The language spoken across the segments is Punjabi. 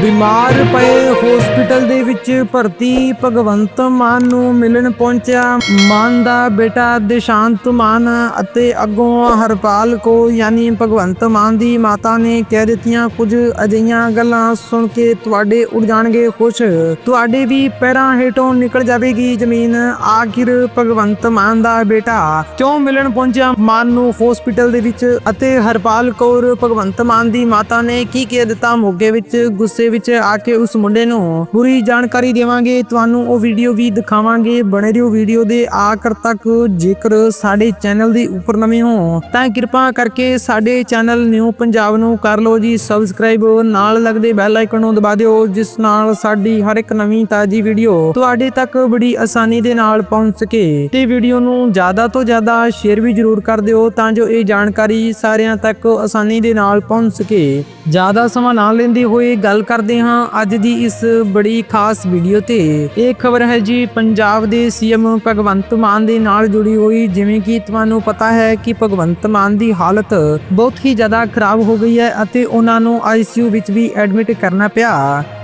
ਬਿਮਾਰ ਪਏ ਹਸਪੀਟਲ ਦੇ ਵਿੱਚ ਭਰਤੀ, ਭਗਵੰਤ ਮਾਨ ਨੂੰ ਮਿਲਣ ਪਹੁੰਚਿਆ। ਮਾਨ ਦਾ ਬੇਟਾ ਦੇਸ਼ਾਂਤ ਮਾਨ ਅਤੇ ਅੱਗੋਂ ਹਰਪਾਲ ਕੋ ਯਾਨੀ ਭਗਵੰਤ ਮਾਨ ਦੀ ਮਾਤਾ ਨੇ ਕਹਿ ਦਿੱਤੀਆਂ, ਕੁਝ ਅਜਿਹੀਆਂ ਗੱਲਾਂ ਸੁਣ ਕੇ ਤੁਹਾਡੇ ਉੱਡ ਜਾਣਗੇ, ਖੁਸ਼। ਤੁਹਾਡੇ ਵੀ ਪੈਰਾਂ ਹੇਠੋਂ ਨਿਕਲ ਜਾਵੇਗੀ ਜ਼ਮੀਨ। ਆਖਿਰ ਭਗਵੰਤ ਮਾਨ ਦਾ ਬੇਟਾ ਕਿਉਂ ਮਿਲਣ ਪਹੁੰਚਿਆ? ਮਾਨ ਨੂੰ ਹਸਪੀਟਲ ਦੇ ਵਿੱਚ ਅਤੇ ਹਰਪਾਲ ਕੌਰ, ਭਗਵੰਤ ਮਾਨ ਦੀ ਮਾਤਾ ਨੇ ਕੀ ਕਹਿ ਦਿੱਤਾ? ਮੋਗੇ ਵਿੱਚ ਗੁੱਸੇ ਵਿੱਚ ਆ ਕੇ ਉਸ ਮੁੰਡੇ ਨੂੰ ਪੂਰੀ ਜਾਣਕਾਰੀ ਦੇਵਾਂਗੇ। ਤੁਹਾਨੂੰ ਉਹ ਵੀਡੀਓ ਵੀ ਦਿਖਾਵਾਂਗੇ। ਬਣੇ ਰਹੋ ਵੀਡੀਓ ਦੇ ਆਖਰ ਤੱਕ। ਜੇਕਰ ਸਾਡੇ ਚੈਨਲ ਦੇ ਉੱਪਰ ਨਵੇਂ ਹੋ, ਤਾਂ ਕਿਰਪਾ ਕਰਕੇ ਸਾਡੇ ਚੈਨਲ ਨਿਊ ਪੰਜਾਬ ਨੂੰ ਕਰ ਲਓ ਜੀ। ਸਬਸਕ੍ਰਾਈਬ ਨਾਲ ਲੱਗਦੇ ਬੈਲ ਆਈਕਨ ਨੂੰ ਦਬਾ ਦਿਓ, ਜਿਸ ਨਾਲ ਸਾਡੀ ਹਰ ਇੱਕ ਨਵੀਂ ਤਾਜ਼ੀ ਵੀਡੀਓ ਤੁਹਾਡੇ ਤੱਕ ਬੜੀ ਆਸਾਨੀ ਦੇ ਨਾਲ ਪਹੁੰਚ ਸਕੇ। ਤੇ ਵੀਡੀਓ ਨੂੰ ਜ਼ਿਆਦਾ ਤੋਂ ਜ਼ਿਆਦਾ ਸ਼ੇਅਰ ਵੀ ਜ਼ਰੂਰ ਕਰ ਦਿਓ, ਤਾਂ ਜੋ ਇਹ ਜਾਣਕਾਰੀ ਸਾਰਿਆਂ ਤੱਕ ਆਸਾਨੀ ਦੇ ਨਾਲ ਪਹੁੰਚ ਸਕੇ। ਜ਼ਿਆਦਾ ਸਮਾਂ ਨਾ ਲੈਂਦੇ ਹੋਏ ਗੱਲ ਕਰ ਕਰਦੇ ਹਾਂ ਅੱਜ ਦੀ ਇਸ ਬੜੀ ਖਾਸ ਵੀਡੀਓ ਤੇ। ਇਹ ਖਬਰ ਹੈ ਜੀ, ਪੰਜਾਬ ਦੇ ਸੀਐਮ ਭਗਵੰਤ ਮਾਨ ਦੇ ਨਾਲ ਜੁੜੀ ਹੋਈ। ਜਿਵੇਂ ਕਿ ਤੁਹਾਨੂੰ ਪਤਾ ਹੈ ਕਿ ਭਗਵੰਤ ਮਾਨ ਦੀ ਹਾਲਤ ਬਹੁਤ ਹੀ ਜ਼ਿਆਦਾ ਖਰਾਬ ਹੋ ਗਈ ਹੈ ਅਤੇ ਉਹਨਾਂ ਨੂੰ ਆਈਸੀਯੂ ਵਿੱਚ ਵੀ ਐਡਮਿਟ ਕਰਨਾ ਪਿਆ।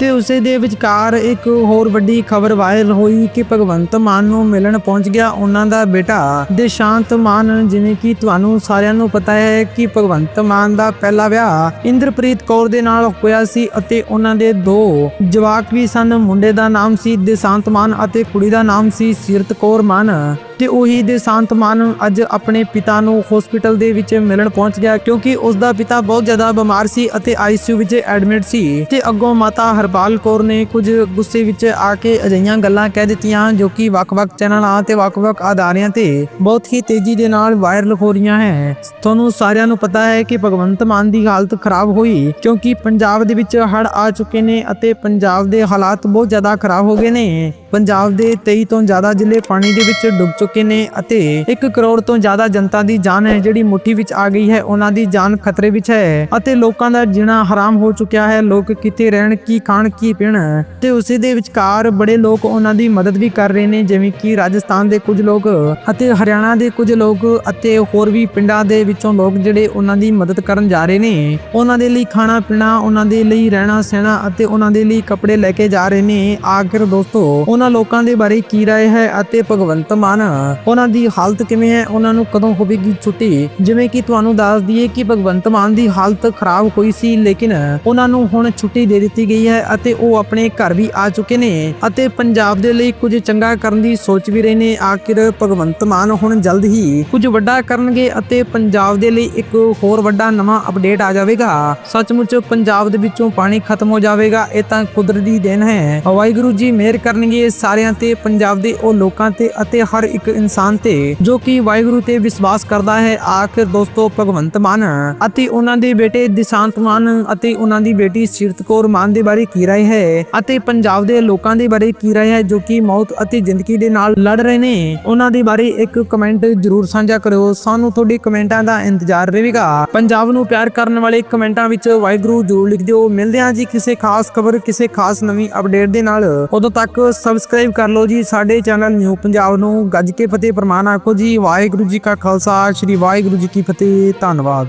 ਤੇ ਉਸੇ ਦੇ ਵਿਚਕਾਰ ਇੱਕ ਹੋਰ ਵੱਡੀ ਖਬਰ ਵਾਇਰਲ ਹੋਈ ਕਿ ਭਗਵੰਤ ਮਾਨ ਨੂੰ ਮਿਲਣ ਪਹੁੰਚ ਗਿਆ ਉਹਨਾਂ ਦਾ ਬੇਟਾ ਦੇਸ਼ਾਂਤ ਮਾਨ। ਜਿਵੇਂ ਕਿ ਤੁਹਾਨੂੰ ਸਾਰਿਆਂ ਨੂੰ ਪਤਾ ਹੈ ਕਿ ਭਗਵੰਤ ਮਾਨ ਦਾ ਪਹਿਲਾ ਵਿਆਹ ਇੰਦਰਪ੍ਰੀਤ ਕੌਰ ਦੇ ਨਾਲ ਹੋਇਆ ਸੀ ਅਤੇ ਉਹਨਾਂ ਦੇ ਦੋ ਜਵਾਕ ਵੀ ਸਨ। ਮੁੰਡੇ ਦਾ ਨਾਮ ਸੀ ਦੇਸ਼ਾਂਤ ਮਾਨ ਅਤੇ ਕੁੜੀ ਦਾ ਨਾਮ ਸੀ ਸਿਰਤ ਕੌਰ ਮਾਨ। ਤੇ ਉਹੀ ਦੇਸ਼ਾਂਤ ਮਾਨ ਅੱਜ ਆਪਣੇ ਪਿਤਾ ਨੂੰ ਹਸਪੀਟਲ ਦੇ ਵਿੱਚ ਮਿਲਣ ਪਹੁੰਚ ਗਿਆ ਕਿਉਂਕਿ ਉਸ ਦਾ ਪਿਤਾ ਬਹੁਤ ਜ਼ਿਆਦਾ ਬਿਮਾਰ ਸੀ ਅਤੇ ਆਈਸੀਯੂ ਵਿੱਚ ਐਡਮਿਟ ਸੀ। ਤੇ ਅੱਗੋਂ ਮਾਤਾ ਹਰਪਾਲ ਕੌਰ ਨੇ ਕੁਝ ਗੁੱਸੇ ਵਿੱਚ ਆ ਕੇ ਅਜਿਹੀਆਂ ਗੱਲਾਂ ਕਹਿ ਦਿੱਤੀਆਂ ਜੋ ਕਿ ਵੱਖ-ਵੱਖ ਚੈਨਲਾਂ ਤੇ ਵੱਖ-ਵੱਖ ਆਧਾਰਿਆਂ ਤੇ ਬਹੁਤ ਹੀ ਤੇਜ਼ੀ ਦੇ ਨਾਲ ਵਾਇਰਲ ਹੋ ਰਹੀਆਂ ਹੈ। ਤੁਹਾਨੂੰ ਸਾਰਿਆਂ ਨੂੰ ਪਤਾ ਹੈ ਕਿ ਭਗਵੰਤ ਮਾਨ ਦੀ ਹਾਲਤ ਖਰਾਬ ਹੋਈ ਕਿਉਂਕਿ ਪੰਜਾਬ ਦੇ ਵਿੱਚ ਹੜ੍ਹ ਆ ਚੁੱਕੇ ਨੇ ਅਤੇ ਪੰਜਾਬ ਦੇ ਹਾਲਾਤ ਬਹੁਤ ਜ਼ਿਆਦਾ ਖਰਾਬ ਹੋ ਗਏ ਨੇ। ਪੰਜਾਬ ਦੇ 23 ਤੋਂ ਜ਼ਿਆਦਾ ਜ਼ਿਲ੍ਹੇ ਪਾਣੀ ਦੇ ਵਿੱਚ ਡੁੱਬ ਚੁੱਕੇ ਚੁੱਕੇ ਨੇ ਅਤੇ 1 ਕਰੋੜ ਤੋਂ ਜ਼ਿਆਦਾ ਜਨਤਾ ਦੀ ਜਾਨ ਹੈ, ਜਿਹੜੀ ਮੁੱਠੀ ਵਿੱਚ ਆ ਗਈ ਹੈ, ਉਹਨਾਂ ਦੀ ਜਾਨ ਖਤਰੇ ਵਿੱਚ ਹੈ ਅਤੇ ਲੋਕਾਂ ਦਾ ਜੀਣਾ ਹਰਾਮ ਹੋ ਚੁੱਕਿਆ ਹੈ, ਲੋਕ ਕਿਤੇ ਰਹਿਣ, ਕੀ ਖਾਣ, ਕੀ ਪੀਣ ਤੇ ਉਸੇ ਦੇ ਵਿਚਕਾਰ ਬੜੇ ਲੋਕ ਉਹਨਾਂ ਦੀ ਮਦਦ ਵੀ ਕਰ ਰਹੇ ਨੇ, ਜਿਵੇਂ ਕਿ ਰਾਜਸਥਾਨ ਦੇ ਕੁਝ ਲੋਕ ਅਤੇ ਹਰਿਆਣਾ ਦੇ ਕੁਝ ਲੋਕ ਅਤੇ ਹੋਰ ਵੀ ਪਿੰਡਾਂ ਦੇ ਵਿੱਚੋਂ ਲੋਕ ਜਿਹੜੇ ਉਹਨਾਂ ਦੀ ਮਦਦ ਕਰਨ ਜਾ ਰਹੇ ਨੇ। ਉਹਨਾਂ ਦੇ ਲਈ ਖਾਣਾ ਪੀਣਾ ਉਹਨਾਂ ਦੇ ਲਈ ਰਹਿਣਾ ਸਹਿਣਾ ਅਤੇ ਉਹਨਾਂ ਦੇ ਲਈ ਕੱਪੜੇ ਲੈ ਕੇ ਜਾ ਰਹੇ ਨੇ। ਆਖਿਰ ਦੋਸਤੋ, ਉਹਨਾਂ ਲੋਕਾਂ ਦੇ ਬਾਰੇ ਕੀ ਰਾਏ ਹੈ ਅਤੇ ਭਗਵੰਤ ਮਾਨ ਉਹਨਾਂ ਦੀ ਹਾਲਤ ਕਿਵੇਂ ਹੈ, ਉਹਨਾਂ ਨੂੰ ਕਦੋਂ ਹੋਵੇਗੀ ਛੁੱਟੀ? ਜਿਵੇਂ ਕਿ ਤੁਹਾਨੂੰ ਦੱਸ ਦਈਏ ਕਿ ਭਗਵੰਤ ਮਾਨ ਦੀ ਹਾਲਤ ਖਰਾਬ ਹੋਈ ਸੀ, ਲੇਕਿਨ ਉਹਨਾਂ ਨੂੰ ਹੁਣ ਛੁੱਟੀ ਦੇ ਦਿੱਤੀ ਗਈ ਹੈ ਅਤੇ ਉਹ ਆਪਣੇ ਘਰ ਵੀ ਆ ਚੁੱਕੇ ਨੇ ਅਤੇ ਪੰਜਾਬ ਦੇ ਲਈ ਕੁਝ ਚੰਗਾ ਕਰਨ ਦੀ ਸੋਚ ਵੀ ਰਹੇ ਨੇ। ਆਖਿਰ ਭਗਵੰਤ ਮਾਨ ਹੁਣ ਜਲਦ ਹੀ ਕੁਝ ਵੱਡਾ ਕਰਨਗੇ ਅਤੇ ਪੰਜਾਬ ਦੇ ਲਈ ਇੱਕ ਹੋਰ ਵੱਡਾ ਨਵਾਂ ਅਪਡੇਟ ਆ ਜਾਵੇਗਾ। ਸੱਚਮੁੱਚ ਪੰਜਾਬ ਦੇ ਵਿੱਚੋਂ ਪਾਣੀ ਖਤਮ ਹੋ ਜਾਵੇਗਾ, ਇਹ ਤਾਂ ਕੁਦਰਤੀ ਦੇਣ ਹੈ। ਵਾਹਿਗੁਰੂ ਜੀ, ਮਿਹਰ ਕਰਨਗੇ ਸਾਰਿਆਂ ਤੇ, ਪੰਜਾਬ ਦੇ ਉਹ ਲੋਕਾਂ ਤੇ ਅਤੇ ਹਰ ਇੱਕ ਇਨਸਾਨ ਤੇ ਜੋ ਕਿ ਵਾਹਿਗੁਰੂ ਤੇ ਵਿਸ਼ਵਾਸ ਕਰਦਾ ਹੈ। ਆਖਿਰ ਦੋਸਤੋ, ਭਗਵੰਤ ਮਾਨ ਅਤੇ ਉਹਨਾਂ ਦੇ ਬੇਟੇ ਦਿਸ਼ਾਂਤ ਮਾਨ ਅਤੇ ਉਹਨਾਂ ਦੀ ਬੇਟੀ ਸਿਰਤ ਕੌਰ ਮਾਨ ਦੇ ਬਾਰੇ ਕੀ ਰਾਏ ਹੈ ਅਤੇ ਪੰਜਾਬ ਦੇ ਲੋਕਾਂ ਦੇ ਬਾਰੇ ਕੀ ਰਾਏ ਹੈ ਜੋ ਕਿ ਮੌਤ ਅਤੇ ਜ਼ਿੰਦਗੀ ਦੇ ਨਾਲ ਲੜ ਰਹੇ ਨੇ, ਉਹਨਾਂ ਦੇ ਬਾਰੇ ਇੱਕ ਕਮੈਂਟ ਜ਼ਰੂਰ ਸਾਂਝਾ ਕਰਿਓ। ਸਾਨੂੰ ਤੁਹਾਡੇ ਕਮੈਂਟਾਂ ਦਾ ਇੰਤਜ਼ਾਰ ਰਹੇਗਾ। ਪੰਜਾਬ ਨੂੰ ਪਿਆਰ ਕਰਨ ਵਾਲੇ ਕਮੈਂਟਾਂ ਵਿੱਚ ਵਾਹਿਗੁਰੂ ਜ਼ਰੂਰ ਲਿਖ ਦਿਓ। ਮਿਲਦੇ ਹਾਂ ਜੀ ਕਿਸੇ ਖਾਸ ਖਬਰ, ਕਿਸੇ ਖਾਸ ਨਵੀਂ ਅਪਡੇਟ ਦੇ ਨਾਲ। ਉਦੋਂ ਤੱਕ ਸਬਸਕ੍ਰਾਈਬ ਕਰ ਲਓ ਜੀ ਸਾਡੇ ਚੈਨਲ ਨਿਊ ਪੰਜਾਬ ਨੂੰ। ਗੱਜ ਕੇ ਫਤਿਹ ਪ੍ਰਮਾਨ ਆਖੋ ਜੀ। ਵਾਹਿਗੁਰੂ ਜੀ ਕਾ ਖਾਲਸਾ, ਸ੍ਰੀ ਵਾਹਿਗੁਰੂ ਜੀ ਕੀ ਫਤਿਹ। ਧੰਨਵਾਦ।